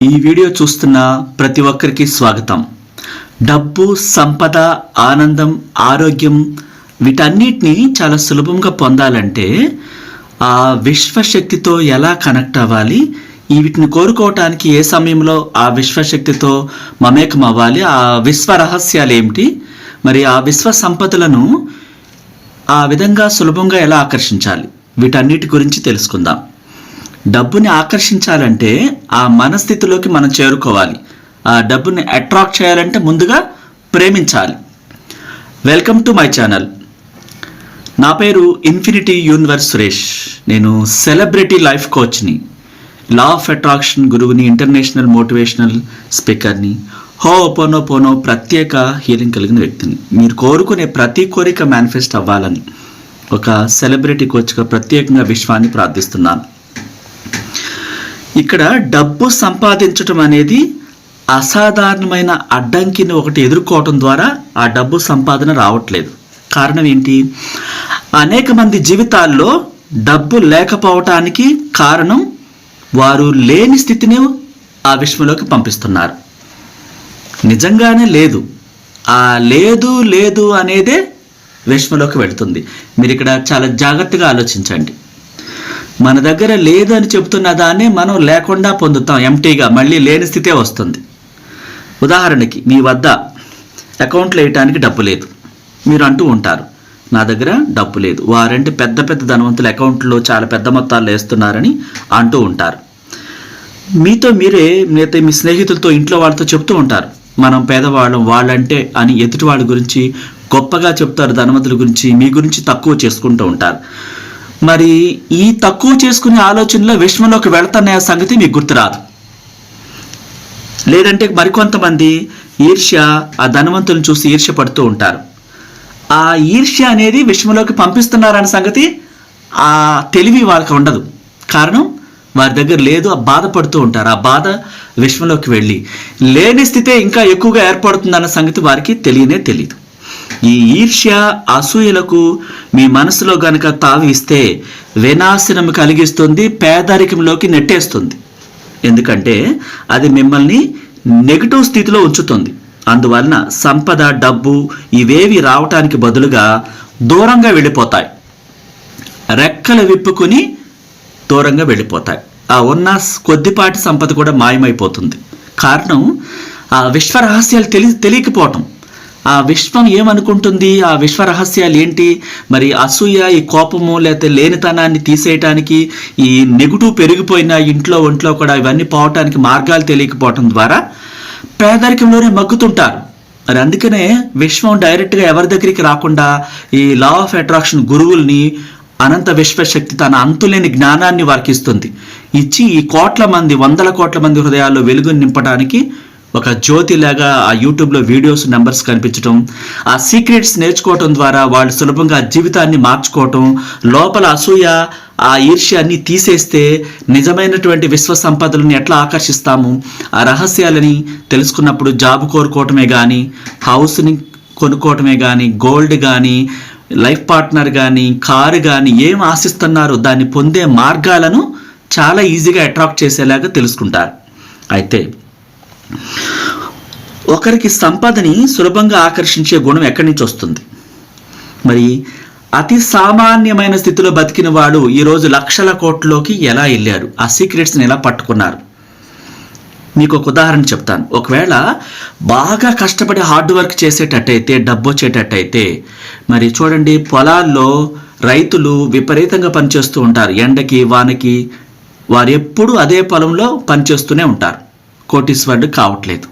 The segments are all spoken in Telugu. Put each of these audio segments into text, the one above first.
ఈ వీడియో చూస్తున్న ప్రతి ఒక్కరికి స్వాగతం. డబ్బు సంపద ఆనందం ఆరోగ్యం వీటన్నిటిని చాలా సులభంగా పొందాలంటే ఆ విశ్వశక్తితో ఎలా కనెక్ట్ అవ్వాలి ఈ వీటిని కోరుకోవటానికి ఏ సమయంలో ఆ విశ్వశక్తితో మమేకం అవ్వాలి ఆ విశ్వ రహస్యాలు ఏమిటి మరి ఆ విశ్వ సంపదలను ఆ విధంగా సులభంగా ఎలా ఆకర్షించాలి వీటన్నిటి గురించి తెలుసుకుందాం. డబ్బుని ఆకర్షించాలంటే ఆ మనస్థితిలోకి మనం చేరుకోవాలి. ఆ డబ్బుని అట్రాక్ట్ చేయాలంటే ముందుగా ప్రేమించాలి. Welcome to my channel. నా పేరు ఇన్ఫినిటీ యూనివర్స్ సురేష్. నేను సెలబ్రిటీ లైఫ్ కోచ్ని లా ఆఫ్ అట్రాక్షన్ గురువుని ఇంటర్నేషనల్ మోటివేషనల్ స్పీకర్ని హో పోనో పోనో ప్రత్యేక హీలింగ్ కలిగిన వ్యక్తిని. మీరు కోరుకునే ప్రతి కోరిక మేనిఫెస్ట్ అవ్వాలని ఒక సెలబ్రిటీ కోచ్గా ప్రత్యేకంగా విశ్వాన్ని ప్రార్థిస్తున్నాను. ఇక్కడ డబ్బు సంపాదించటం అనేది అసాధారణమైన అడ్డంకిని ఒకటి ఎదుర్కోవటం ద్వారా ఆ డబ్బు సంపాదన రావట్లేదు. కారణం ఏంటి? అనేక మంది జీవితాల్లో డబ్బు లేకపోవటానికి కారణం వారు లేని స్థితిని ఆ విశ్వంలోకి పంపిస్తున్నారు. నిజంగానే లేదు. ఆ లేదు లేదు అనేదే విశ్వంలోకి వెళుతుంది. మీరు ఇక్కడ చాలా జాగ్రత్తగా ఆలోచించండి. మన దగ్గర లేదు అని దాన్ని మనం లేకుండా పొందుతాం. ఎంటీగా మళ్ళీ లేని స్థితే వస్తుంది. ఉదాహరణకి మీ వద్ద అకౌంట్లో వేయటానికి డబ్బు లేదు. మీరు అంటూ ఉంటారు నా దగ్గర డబ్బు లేదు. వారంటే పెద్ద పెద్ద ధనవంతులు అకౌంట్లో చాలా పెద్ద మొత్తాలు వేస్తున్నారని అంటూ ఉంటారు. మీతో మీరే లేకపోతే మీ స్నేహితులతో ఇంట్లో వాళ్ళతో చెప్తూ ఉంటారు. మనం పేదవాళ్ళం వాళ్ళంటే అని ఎదుటి వాళ్ళ గురించి గొప్పగా చెప్తారు ధనవంతుల గురించి మీ గురించి తక్కువ చేసుకుంటూ ఉంటారు. మరి ఈ తక్కువ చేసుకునే ఆలోచనలో విశ్వంలోకి వెళతానే సంగతి మీకు గుర్తురాదు. లేదంటే మరికొంతమంది ఈర్ష్య ఆ ధనవంతులను చూసి ఈర్ష్య పడుతూ ఉంటారు. ఆ ఈర్ష్య అనేది విశ్వంలోకి పంపిస్తున్నారన్న సంగతి ఆ తెలివి వాళ్ళకి ఉండదు. కారణం వారి దగ్గర లేదు ఆ బాధపడుతూ ఉంటారు. ఆ బాధ విశ్వంలోకి వెళ్ళి లేని స్థితే ఇంకా ఎక్కువగా ఏర్పడుతుందన్న సంగతి వారికి తెలియనే తెలియదు ఈ ఈర్ష్య అసూయలకు మీ మనసులో గనక తావిస్తే వినాశనం కలిగిస్తుంది పేదరికంలోకి నెట్టేస్తుంది. ఎందుకంటే అది మిమ్మల్ని నెగిటివ్ స్థితిలో ఉంచుతుంది. అందువలన సంపద డబ్బు ఇవేవి రావటానికి బదులుగా దూరంగా వెళ్ళిపోతాయి. రెక్కలు విప్పుకుని దూరంగా వెళ్ళిపోతాయి. ఆ ఉన్న కొద్దిపాటి సంపద కూడా మాయమైపోతుంది. కారణం ఆ విశ్వ రహస్యాలు తెలి తెలియకపోవటం. ఆ విశ్వం ఏమనుకుంటుంది? ఆ విశ్వ రహస్యాలు ఏంటి మరి అసూయ ఈ కోపము లేకపోతే లేనితనాన్ని తీసేయటానికి ఈ నెగిటివ్ పెరిగిపోయిన ఇంట్లో ఒంట్లో కూడా ఇవన్నీ పోవటానికి మార్గాలు తెలియకపోవటం ద్వారా పేదరికంలోనే మగ్గుతుంటారు. మరి అందుకనే విశ్వం డైరెక్ట్గా ఎవరి దగ్గరికి రాకుండా ఈ లా ఆఫ్ అట్రాక్షన్ గురువుల్ని అనంత విశ్వశక్తి తన అంతులేని జ్ఞానాన్ని వారికి ఇస్తుంది. ఇచ్చి ఈ కోట్ల మంది వందల కోట్ల మంది హృదయాల్లో వెలుగుని నింపడానికి ఒక జ్యోతిలాగా ఆ యూట్యూబ్లో వీడియోస్ నెంబర్స్ కనిపించడం ఆ సీక్రెట్స్ నేర్చుకోవటం ద్వారా వాళ్ళు సులభంగా జీవితాన్ని మార్చుకోవటం లోపల అసూయ ఆ ఈర్ష్యాన్ని తీసేస్తే నిజమైనటువంటి విశ్వ సంపదలను ఎట్లా ఆకర్షిస్తాము? ఆ రహస్యాలని తెలుసుకున్నప్పుడు జాబ్ కోరుకోవటమే కానీ హౌస్ని కొనుక్కోవటమే కానీ గోల్డ్ కానీ లైఫ్ పార్ట్నర్ కానీ కారు కానీ ఏం ఆశిస్తున్నారో దాన్ని పొందే మార్గాలను చాలా ఈజీగా అట్రాక్ట్ చేసేలాగా తెలుసుకుంటారు. అయితే ఒకరికి సంపదని సులభంగా ఆకర్షించే గుణం ఎక్కడి నుంచి వస్తుంది? మరి అతి సామాన్యమైన స్థితిలో బతికిన వాడు ఈరోజు లక్షల కోట్లోకి ఎలా వెళ్ళారు ఆ సీక్రెట్స్ని ఎలా పట్టుకున్నారు? మీకు ఒక ఉదాహరణ చెప్తాను. ఒకవేళ బాగా కష్టపడి హార్డ్ వర్క్ చేసేటట్టయితే డబ్బు వచ్చేటట్టయితే మరి చూడండి పొలాల్లో రైతులు విపరీతంగా పనిచేస్తూ ఉంటారు. ఎండకి వానకి వారు ఎప్పుడూ అదే పొలంలో పనిచేస్తూనే ఉంటారు. కోటీశ్వరుడు కావట్లేదు.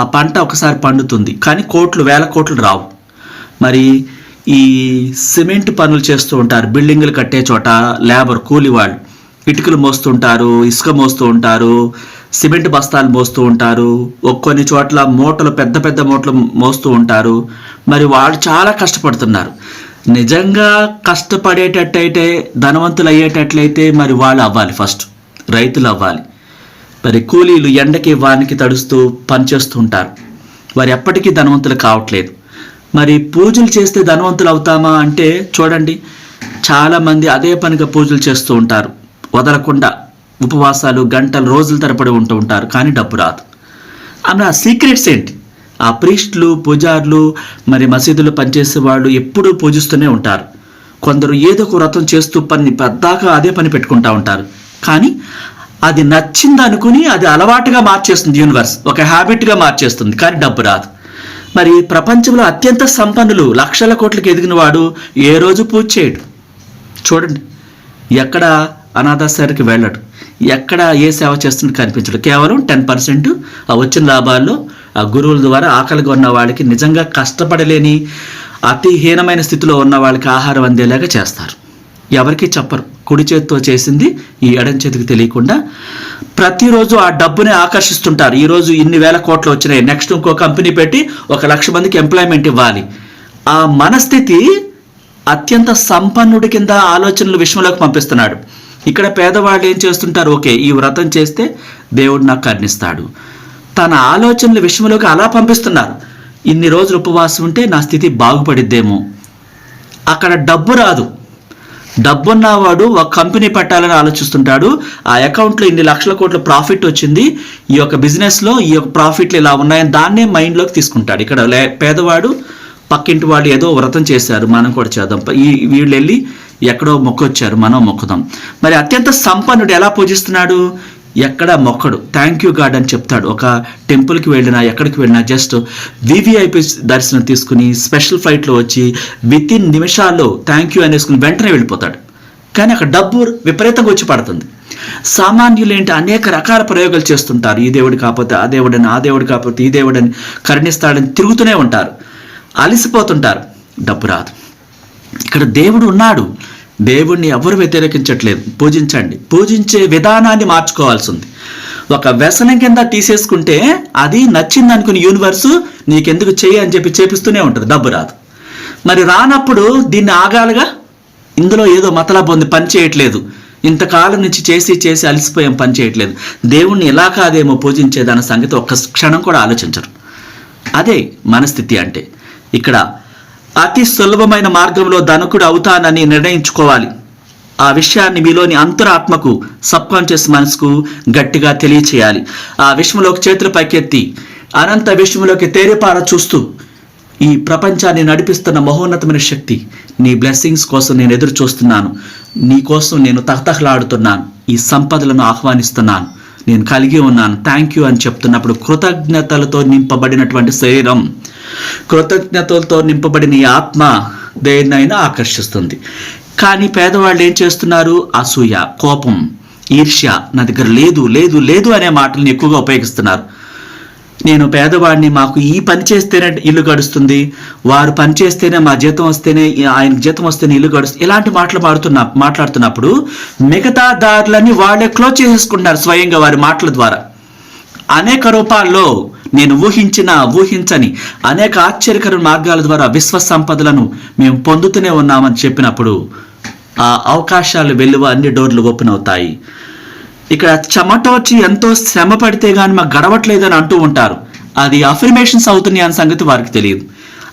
ఆ పంట ఒకసారి పండుతుంది కానీ కోట్లు వేల కోట్లు రావు. మరి ఈ సిమెంట్ పనులు చేస్తూ ఉంటారు బిల్డింగులు కట్టే చోట లేబర్ కూలి వాళ్ళు. ఇటుకలు మోస్తుంటారు ఇసుక మోస్తూ ఉంటారు సిమెంట్ బస్తాలు మోస్తూ ఉంటారు ఒక్ కొన్ని చోట్ల మూటలు పెద్ద పెద్ద మూటలు మోస్తూ ఉంటారు. మరి వాళ్ళు చాలా కష్టపడుతున్నారు. నిజంగా కష్టపడేటట్టయితే ధనవంతులు అయ్యేటట్లయితే మరి వాళ్ళు అవ్వాలి ఫస్ట్ రైతులు అవ్వాలి. మరి కూలీలు ఎండకి వానికి తడుస్తూ పనిచేస్తూ ఉంటారు వారు ఎప్పటికీ ధనవంతులు కావట్లేదు. మరి పూజలు చేస్తే ధనవంతులు అవుతామా అంటే చూడండి చాలామంది అదే పనిగా పూజలు చేస్తూ ఉంటారు. వదలకుండా ఉపవాసాలు గంటలు రోజుల తరబడి ఉంటూ ఉంటారు కానీ డబ్బు రాదు. ఆమె ఆ సీక్రెట్స్ ఏంటి? ఆ ప్రీస్టులు పూజారులు మరి మసీదులో పనిచేసే వాళ్ళు ఎప్పుడూ పూజిస్తూనే ఉంటారు. కొందరు ఏదో ఒక వ్రతం చేస్తూ పని పెద్దాక అదే పని పెట్టుకుంటూ ఉంటారు. కానీ అది నచ్చింది అనుకుని అది అలవాటుగా మార్చేస్తుంది యూనివర్స్ ఒక హ్యాబిట్గా మార్చేస్తుంది కానీ డబ్బు రాదు. మరి ప్రపంచంలో అత్యంత సంపన్నులు లక్షల కోట్లకు ఎదిగిన వాడు ఏ రోజు పూజ చేయడు. చూడండి ఎక్కడ అనాథాశ్రయానికి వెళ్ళడు. ఎక్కడ ఏ సేవ చేస్తుంది కనిపించడు. కేవలం టెన్ పర్సెంట్ ఆ వచ్చిన లాభాల్లో ఆ గురువుల ద్వారా ఆకలిగా ఉన్న వాళ్ళకి నిజంగా కష్టపడలేని అతి హీనమైన స్థితిలో ఉన్న వాళ్ళకి ఆహారం అందేలాగా చేస్తారు. ఎవరికీ చెప్పరు. కుడి చేతితో చేసింది ఈ ఎడం చేతికి తెలియకుండా ప్రతిరోజు ఆ డబ్బుని ఆకర్షిస్తుంటారు. ఈరోజు ఇన్ని వేల కోట్లు వచ్చినాయి. నెక్స్ట్ ఇంకో కంపెనీ పెట్టి ఒక లక్ష మందికి ఎంప్లాయ్మెంట్ ఇవ్వాలి. ఆ మనస్థితి అత్యంత సంపన్నుడి కింద ఆలోచనలు విషయంలోకి పంపిస్తున్నాడు. ఇక్కడ పేదవాళ్ళు ఏం చేస్తుంటారు? ఓకే ఈ వ్రతం చేస్తే దేవుడు నాకు కర్ణిస్తాడు. తన ఆలోచనలు విషయంలోకి అలా పంపిస్తున్నారు. ఇన్ని రోజులు ఉపవాసం ఉంటే నా స్థితి బాగుపడిద్దేమో. అక్కడ డబ్బు రాదు. డబ్బున్నవాడు ఒక కంపెనీ పెట్టాలని ఆలోచిస్తుంటాడు. ఆ అకౌంట్లో ఇన్ని లక్షల కోట్ల ప్రాఫిట్ వచ్చింది. ఈ యొక్క బిజినెస్లో ఈ యొక్క ప్రాఫిట్లు ఇలా ఉన్నాయని దాన్నే మైండ్లోకి తీసుకుంటాడు. ఇక్కడ లే- పేదవాడు పక్కింటి వాళ్ళు ఏదో వ్రతం చేశారు. మనం కూడా చేద్దాం. ఈ వీళ్ళు వెళ్ళి ఎక్కడో మొక్కొచ్చారు. మనం మొక్కుదాం. మరి అత్యంత సంపన్నుడు ఎలా పూజిస్తున్నాడు? ఎక్కడ మొక్కడు. థ్యాంక్ యూ గాడ్ అని చెప్తాడు. ఒక టెంపుల్కి వెళ్ళినా ఎక్కడికి వెళ్ళినా జస్ట్ వివిఐపి దర్శనం తీసుకుని స్పెషల్ ఫ్లైట్లో వచ్చి విత్ ఇన్ నిమిషాల్లో థ్యాంక్ యూ అనేసుకుని వెంటనే వెళ్ళిపోతాడు. కానీ అక్కడ డబ్బు విపరీతంగా వచ్చి పడుతుంది. సామాన్యులు ఏంటి? అనేక రకాల ప్రయోగాలు చేస్తుంటారు. ఈ దేవుడు కాకపోతే ఆ దేవుడని ఆ దేవుడు కాకపోతే ఈ దేవుడని కరుణిస్తాడని తిరుగుతూనే ఉంటారు. అలసిపోతుంటారు. డబ్బు రాదు. ఇక్కడ దేవుడు ఉన్నాడు. దేవుణ్ణి ఎవరు వ్యతిరేకించట్లేదు. పూజించండి. పూజించే విధానాన్ని మార్చుకోవాల్సి ఉంది ఒక వ్యసనం కింద తీసేసుకుంటే అది నచ్చింది అనుకుని యూనివర్సు నీకెందుకు చేయి అని చెప్పి చేపిస్తూనే ఉంటుంది. డబ్బు రాదు. మరి రానప్పుడు దీన్ని ఆగాలిగా? ఇందులో ఏదో మతలబు ఉంది పని చేయట్లేదు. ఇంతకాలం నుంచి చేసి చేసి అలసిపోయాం పని చేయట్లేదు. దేవుణ్ణి ఎలా కాదేమో పూజించేదన్న సంగతి ఒక్క క్షణం కూడా ఆలోచించరు. అదే మనస్థితి అంటే. ఇక్కడ అతి సులభమైన మార్గంలో ధనకుడు అవుతానని నిర్ణయించుకోవాలి. ఆ విషయాన్ని మీలోని అంతరాత్మకు సబ్ కాన్షియస్ మనసుకు గట్టిగా తెలియచేయాలి. ఆ విషయంలోకి చేతులు పైకెత్తి అనంత విషయంలోకి తేరిపార చూస్తూ ఈ ప్రపంచాన్ని నడిపిస్తున్న మహోన్నతమైన శక్తి నీ బ్లెస్సింగ్స్ కోసం నేను ఎదురు చూస్తున్నాను నీ కోసం నేను తహతహలాడుతున్నాను. ఈ సంపదలను ఆహ్వానిస్తున్నాను. నేను కలిగి ఉన్నాను. థ్యాంక్ యూ అని చెప్తున్నప్పుడు కృతజ్ఞతలతో నింపబడినటువంటి శరీరం కృతజ్ఞతలతో నింపబడిన ఈ ఆత్మ దేన్నైనా ఆకర్షిస్తుంది. కానీ పేదవాళ్ళు ఏం చేస్తున్నారు? అసూయ కోపం ఈర్ష్య నా దగ్గర లేదు లేదు లేదు అనే మాటలను ఎక్కువగా ఉపయోగిస్తున్నారు. నేను పేదవాడిని మాకు ఈ పని చేస్తేనే ఇల్లు గడుస్తుంది వారు పని చేస్తేనే మా జీతం వస్తేనే ఆయనకు జీతం వస్తేనే ఇల్లు గడుస్తుంది. ఇలాంటి మాటలు మాడుతున్నా మాట్లాడుతున్నప్పుడు మిగతా దారులన్నీ వాళ్ళే క్లోజ్ చేసేసుకుంటున్నారు స్వయంగా వారి మాటల ద్వారా. అనేక రూపాల్లో నేను ఊహించిన ఊహించని అనేక ఆశ్చర్యకర మార్గాల ద్వారా విశ్వ సంపదలను మేము పొందుతూనే ఉన్నామని చెప్పినప్పుడు ఆ అవకాశాలు వెలువ అన్ని డోర్లు ఓపెన్ అవుతాయి. ఇక్కడ చెమటోచి ఎంతో శ్రమ పడితే కానీ మాకు గడవట్లేదని అంటూ ఉంటారు. అది అఫర్మేషన్స్ అవుతున్నాయి అనే సంగతి వారికి తెలియదు.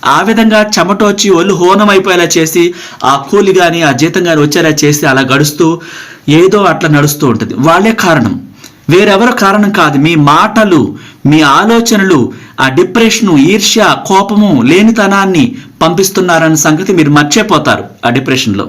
ఆ విధంగా చెమటోచి ఒళ్ళు హోనం అయిపోయేలా చేసి ఆ కూలి కానీ ఆ జీతం కానీ వచ్చేలా చేసి అలా గడుస్తూ ఏదో అట్లా నడుస్తూ ఉంటుంది. వాళ్ళే కారణం. వేరెవరు కారణం కాదు. మీ మాటలు మీ ఆలోచనలు ఆ డిప్రెషను ఈర్ష్య కోపము లేనితనాన్ని పంపిస్తున్నారన్న సంగతి మీరు మర్చిపోతారు ఆ డిప్రెషన్లో.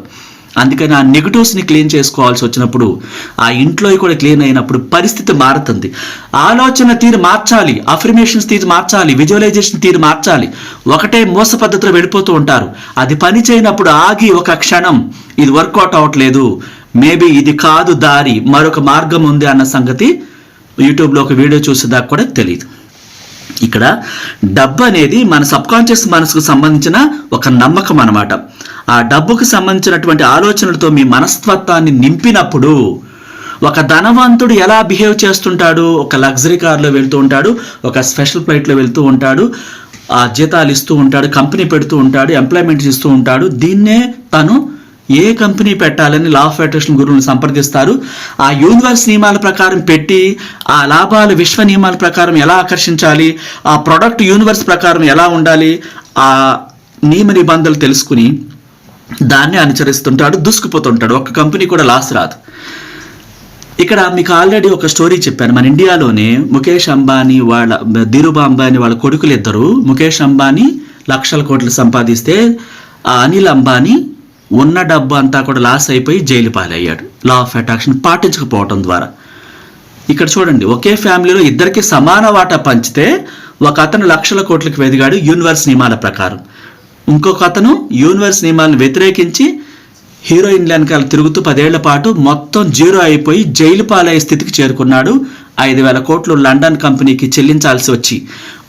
అందుకని ఆ నెగటివ్స్ని క్లీన్ చేసుకోవాల్సి వచ్చినప్పుడు ఆ ఇంట్లో కూడా క్లీన్ అయినప్పుడు పరిస్థితి మారుతుంది. ఆలోచన తీరు మార్చాలి అఫర్మేషన్స్ తీరు మార్చాలి విజువలైజేషన్ తీరు మార్చాలి. ఒకటే మోస పద్ధతిలో వెళ్ళిపోతూ ఉంటారు. అది పని చేయనప్పుడు ఆగి ఒక క్షణం ఇది వర్కౌట్ అవ్వట్లేదు మేబీ ఇది కాదు దారి మరొక మార్గం ఉంది అన్న సంగతి యూట్యూబ్లో ఒక వీడియో చూసేదాకా కూడా తెలియదు ఇక్కడ డబ్బు అనేది మన సబ్కాన్షియస్ మనసుకు సంబంధించిన ఒక నమ్మకం అన్నమాట. ఆ డబ్బుకు సంబంధించినటువంటి ఆలోచనలతో మీ మనస్తత్వాన్ని నింపినప్పుడు ఒక ధనవంతుడు ఎలా బిహేవ్ చేస్తుంటాడు? ఒక లగ్జరీ కార్లో వెళ్తూ ఉంటాడు ఒక స్పెషల్ ఫ్లైట్లో వెళ్తూ ఉంటాడు ఆ జీతాలు ఇస్తూ ఉంటాడు కంపెనీ పెడుతూ ఉంటాడు ఎంప్లాయ్మెంట్ ఇస్తూ ఉంటాడు. దీన్నే తను ఏ కంపెనీ పెట్టాలని లా ఆఫ్ అట్రాక్షన్ గురువుని సంప్రదిస్తారు? ఆ యూనివర్స్ నియమాల ప్రకారం పెట్టి ఆ లాభాలు విశ్వ నియమాల ప్రకారం ఎలా ఆకర్షించాలి? ఆ ప్రొడక్ట్ యూనివర్స్ ప్రకారం ఎలా ఉండాలి? ఆ నియమ నిబంధనలు తెలుసుకుని దాన్ని అనుసరిస్తుంటాడు దూసుకుపోతుంటాడు. ఒక కంపెనీ కూడా లాస్ రాదు. ఇక్కడ మీకు ఆల్రెడీ ఒక స్టోరీ చెప్పాను. మన ఇండియాలోనే ముఖేష్ అంబానీ వాళ్ళ ధీరుభా అంబానీ వాళ్ళ కొడుకులు ఇద్దరు. ముఖేష్ అంబానీ లక్షల కోట్లు సంపాదిస్తే ఆ అనిల్ అంబానీ ఉన్న డబ్బు అంతా కూడా లాస్ అయిపోయి జైలు పాలయ్యాడు. లా ఆఫ్ అట్రాక్షన్ పాటించకపోవటం ద్వారా. ఇక్కడ చూడండి ఒకే ఫ్యామిలీలో ఇద్దరికి సమాన వాటా పంచితే ఒక అతను లక్షల కోట్లకు వెదిగాడు యూనివర్స్ నియమాల ప్రకారం. ఇంకొక అతను యూనివర్స్ నియమాలను వ్యతిరేకించి హీరోయిన్ వెనకాల తిరుగుతూ పదేళ్ళ పాటు మొత్తం జీరో అయిపోయి జైలు పాలయ్యే స్థితికి చేరుకున్నాడు. ఐదు వేల కోట్లు లండన్ కంపెనీకి చెల్లించాల్సి వచ్చి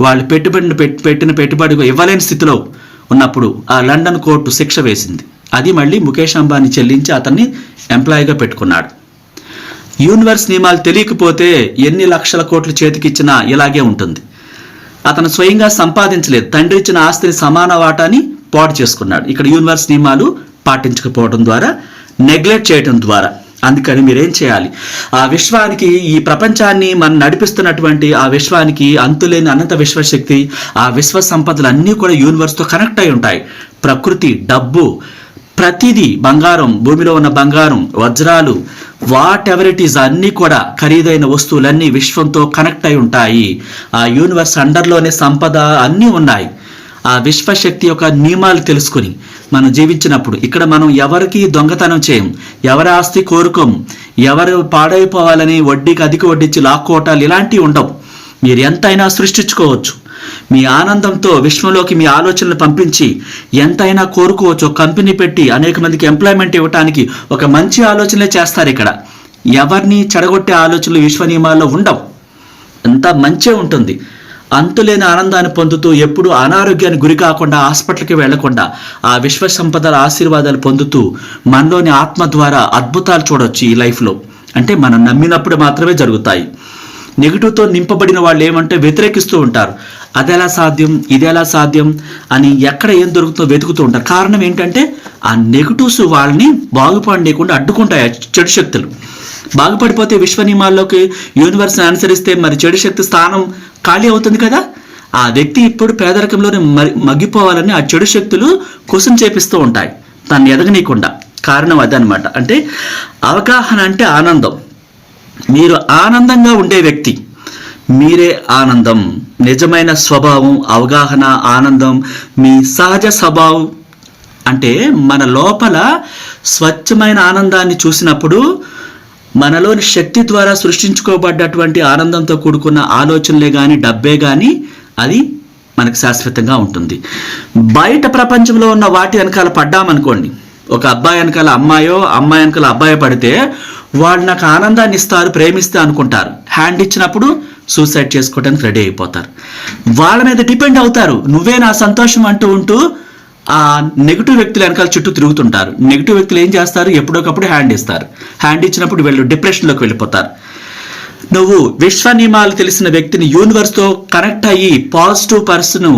వాళ్ళు పెట్టుబడిని పెట్టిన పెట్టుబడి ఇవ్వలేని స్థితిలో ఉన్నప్పుడు ఆ లండన్ కోర్టు శిక్ష వేసింది. అది మళ్ళీ ముఖేష్ అంబానీ చెల్లించి అతన్ని ఎంప్లాయీగా పెట్టుకున్నాడు. యూనివర్స్ నియమాలు తెలియకపోతే ఎన్ని లక్షల కోట్లు చేతికిచ్చినా ఇలాగే ఉంటుంది. అతను స్వయంగా సంపాదించలేదు. తండ్రి ఇచ్చిన ఆస్తిని సమాన వాటాని పాడు చేసుకున్నాడు. ఇక్కడ యూనివర్స్ నియమాలు పాటించకపోవడం ద్వారా నెగ్లెక్ట్ చేయడం ద్వారా. అందుకని మీరేం చేయాలి? ఆ విశ్వానికి ఈ ప్రపంచాన్ని మనం నడిపిస్తున్నటువంటి ఆ విశ్వానికి అంతులేని అనంత విశ్వశక్తి ఆ విశ్వ సంపదలు అన్నీ కూడా యూనివర్స్తో కనెక్ట్ అయి ఉంటాయి. ప్రకృతి డబ్బు ప్రతిదీ బంగారం భూమిలో ఉన్న బంగారం వజ్రాలు వాట్ ఎవర్ ఇట్ ఈస్ అన్నీ కూడా ఖరీదైన వస్తువులన్నీ విశ్వంతో కనెక్ట్ అయి ఉంటాయి. ఆ యూనివర్స్ అండర్లోనే సంపద అన్నీ ఉన్నాయి. ఆ విశ్వశక్తి యొక్క నియమాలు తెలుసుకుని మనం జీవించినప్పుడు ఇక్కడ మనం ఎవరికి దొంగతనం చేయం ఎవరి ఆస్తి కోరుకోం ఎవరు పాడైపోవాలని వడ్డీకి అధిక వడ్డీచ్చి లాక్కోవటాలు ఇలాంటివి ఉండవు. మీరు ఎంతైనా సృష్టించుకోవచ్చు. మీ ఆనందంతో విశ్వంలోకి మీ ఆలోచనలు పంపించి ఎంతైనా కోరుకోవచ్చు కంపెనీ పెట్టి అనేక మందికి ఎంప్లాయ్మెంట్ ఇవ్వటానికి ఒక మంచి ఆలోచనలే చేస్తారు ఇక్కడ. ఎవరిని చెడగొట్టే ఆలోచనలు విశ్వ నియమాల్లో ఉండవు. అంతా మంచే ఉంటుంది. అంతులేని ఆనందాన్ని పొందుతూ ఎప్పుడు అనారోగ్యానికి గురి కాకుండా హాస్పిటల్కి వెళ్ళకుండా ఆ విశ్వ సంపదల ఆశీర్వాదాలు పొందుతూ మనలోని ఆత్మ ద్వారా అద్భుతాలు చూడొచ్చు ఈ లైఫ్లో. అంటే మనం నమ్మినప్పుడు మాత్రమే జరుగుతాయి. నెగిటివ్తో నింపబడిన వాళ్ళు ఏమంటే వ్యతిరేకిస్తూ ఉంటారు. అది ఎలా సాధ్యం? ఇది ఎలా సాధ్యం? అని ఎక్కడ ఏం దొరుకుతుందో వెతుకుతూ ఉంటారు. కారణం ఏంటంటే ఆ నెగిటివ్స్ వాళ్ళని బాగుపడలేకుండా అడ్డుకుంటాయి ఆ చెడు శక్తులు. బాగుపడిపోతే విశ్వ నియమాల్లోకి యూనివర్స్ని అనుసరిస్తే మరి చెడు శక్తి స్థానం ఖాళీ అవుతుంది కదా? ఆ వ్యక్తి ఇప్పుడు పేదరికంలోనే మగ్గిపోవాలని ఆ చెడు శక్తులు కుసం చేపిస్తూ ఉంటాయి. తను ఎదగనీయకుండా. కారణం అదనమాట అంటే అవగాహన అంటే ఆనందం. మీరు ఆనందంగా ఉండే వ్యక్తి మీరే ఆనందం. నిజమైన స్వభావం అవగాహన ఆనందం మీ సహజ స్వభావం. అంటే మన లోపల స్వచ్ఛమైన ఆనందాన్ని చూసినప్పుడు మనలోని శక్తి ద్వారా సృష్టించుకోబడ్డటువంటి ఆనందంతో కూడుకున్న ఆలోచనలే కానీ డబ్బే కానీ అది మనకు శాశ్వతంగా ఉంటుంది. బయట ప్రపంచంలో ఉన్న వాటి వెనకాల పడ్డామనుకోండి. ఒక అబ్బాయి వెనకాల అమ్మాయో అమ్మాయి వెనకాల అబ్బాయి పడితే వాళ్ళు నాకు ఆనందాన్ని ఇస్తారు ప్రేమిస్తే అనుకుంటారు. హ్యాండ్ ఇచ్చినప్పుడు సూసైడ్ చేసుకోవడానికి రెడీ అయిపోతారు. వాళ్ళ మీద డిపెండ్ అవుతారు. నువ్వే నా సంతోషం అంటూ ఉంటూ ఆ నెగిటివ్ వ్యక్తులు వెనకాల చుట్టూ తిరుగుతుంటారు. నెగిటివ్ వ్యక్తులు ఏం చేస్తారు? ఎప్పుడొకప్పుడు హ్యాండ్ ఇస్తారు. హ్యాండ్ ఇచ్చినప్పుడు వీళ్ళు డిప్రెషన్లోకి వెళ్ళిపోతారు. నువ్వు విశ్వ నియమాలు తెలిసిన వ్యక్తిని యూనివర్స్తో కనెక్ట్ అయ్యి పాజిటివ్ పర్సన్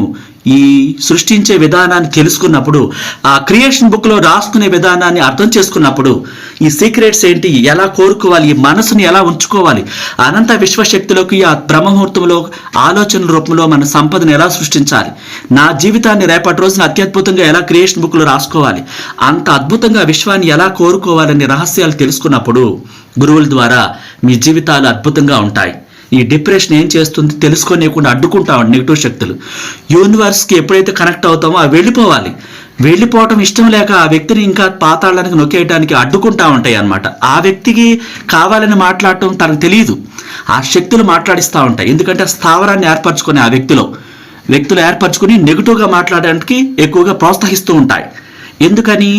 ఈ సృష్టించే విధానాన్ని తెలుసుకున్నప్పుడు ఆ క్రియేషన్ బుక్లో రాసుకునే విధానాన్ని అర్థం చేసుకున్నప్పుడు ఈ సీక్రెట్స్ ఏంటి ఎలా కోరుకోవాలి ఈ మనసుని ఎలా ఉంచుకోవాలి అనంత విశ్వశక్తులకు ఆ బ్రహ్మముహూర్తంలో ఆలోచన రూపంలో మన సంపదను ఎలా సృష్టించాలి నా జీవితాన్ని రేపటి రోజున అత్యద్భుతంగా ఎలా క్రియేషన్ బుక్లో రాసుకోవాలి అంత అద్భుతంగా విశ్వాన్ని ఎలా కోరుకోవాలనే రహస్యాలు తెలుసుకున్నప్పుడు గురువుల ద్వారా మీ జీవితాలు అద్భుతంగా ఉంటాయి. ఈ డిప్రెషన్ ఏం చేస్తుంది తెలుసుకోనియకుండా అడ్డుకుంటాం నెగిటివ్ శక్తులు. యూనివర్స్కి ఎప్పుడైతే కనెక్ట్ అవుతామో అవి వెళ్ళిపోవాలి. వెళ్ళిపోవటం ఇష్టం లేక ఆ వ్యక్తిని ఇంకా పాతాళానికి నొక్కేయడానికి అడ్డుకుంటా ఉంటాయి అనమాట ఆ వ్యక్తికి కావాలని మాట్లాడటం తనకు తెలియదు. ఆ శక్తులు మాట్లాడిస్తూ ఉంటాయి. ఎందుకంటే స్థావరాన్ని ఏర్పరచుకునే ఆ వ్యక్తిలో. వ్యక్తులు ఏర్పరచుకుని నెగిటివ్గా మాట్లాడడానికి ఎక్కువగా ప్రోత్సహిస్తూ ఉంటాయి. ఎందుకని?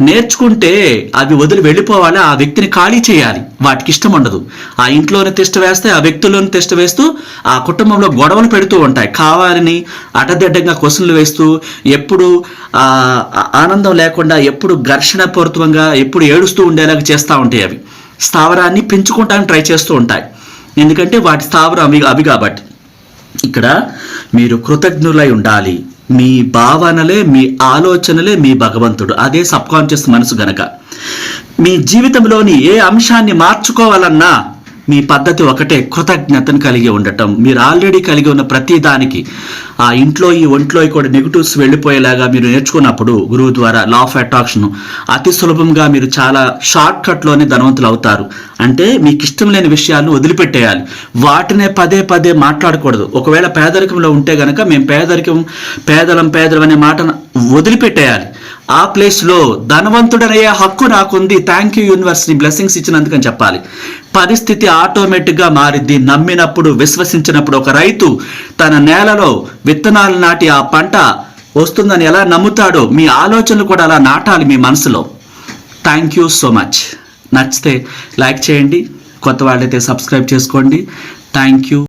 నేర్చుకుంటే అవి వదిలి వెళ్ళిపోవాలి? ఆ వ్యక్తిని ఖాళీ చేయాలి. వాటికి ఇష్టం ఉండదు. ఆ ఇంట్లోనే తిష్ట వేస్తే ఆ వ్యక్తుల్లోనే తిష్ట వేస్తూ ఆ కుటుంబంలో గొడవలు పెడుతూ ఉంటాయి. కావాలని అడ్డదిడ్డంగా క్వశ్చన్లు వేస్తూ ఎప్పుడు ఆనందం లేకుండా ఎప్పుడు ఘర్షణ పూర్వకంగా ఎప్పుడు ఏడుస్తూ ఉండేలాగా చేస్తూ ఉంటాయి అవి. స్థావరాన్ని పెంచుకుంటానికి ట్రై చేస్తూ ఉంటాయి. ఎందుకంటే వాటి స్థావరం అవి అవి కాబట్టి. ఇక్కడ మీరు కృతజ్ఞులై ఉండాలి. మీ భావనలే మీ ఆలోచనలే మీ భగవంతుడు. అదే సబ్కాన్షియస్ మనసు గనక. మీ జీవితంలోని ఏ అంశాన్ని మార్చుకోవాలన్నా మీ పద్ధతి ఒకటే కృతజ్ఞతను కలిగి ఉండటం. మీరు ఆల్రెడీ కలిగి ఉన్న ప్రతి దానికి ఆ ఇంట్లో ఈ ఒంట్లో కూడా నెగిటివ్స్ వెళ్ళిపోయేలాగా మీరు నేర్చుకున్నప్పుడు గురువు ద్వారా లా ఆఫ్ అట్రాక్షన్ అతి సులభంగా మీరు చాలా షార్ట్ కట్లోనే ధనవంతులు అవుతారు. అంటే మీకు ఇష్టం లేని విషయాలను వదిలిపెట్టేయాలి. వాటినే పదే పదే మాట్లాడకూడదు. ఒకవేళ పేదరికంలో ఉంటే గనక మేము పేదరికం పేదలం పేదలం అనే మాట వదిలిపెట్టేయాలి. ఆ ప్లేస్లో ధనవంతుడనయ్యే హక్కు నాకుంది. థ్యాంక్ యూ యూనివర్స్ని బ్లెస్సింగ్స్ ఇచ్చినందుకని చెప్పాలి. పరిస్థితి ఆటోమేటిక్గా మారిద్ది. నమ్మినప్పుడు విశ్వసించినప్పుడు ఒక రైతు తన నేలలో విత్తనాలు నాటి ఆ పంట వస్తుందని ఎలా నమ్ముతాడో మీ ఆలోచనలు కూడా అలా నాటాలి మీ మనసులో. థ్యాంక్ యూ సో మచ్ నచ్చితే లైక్ చేయండి. కొత్త వాళ్ళైతే సబ్స్క్రైబ్ చేసుకోండి. Thank you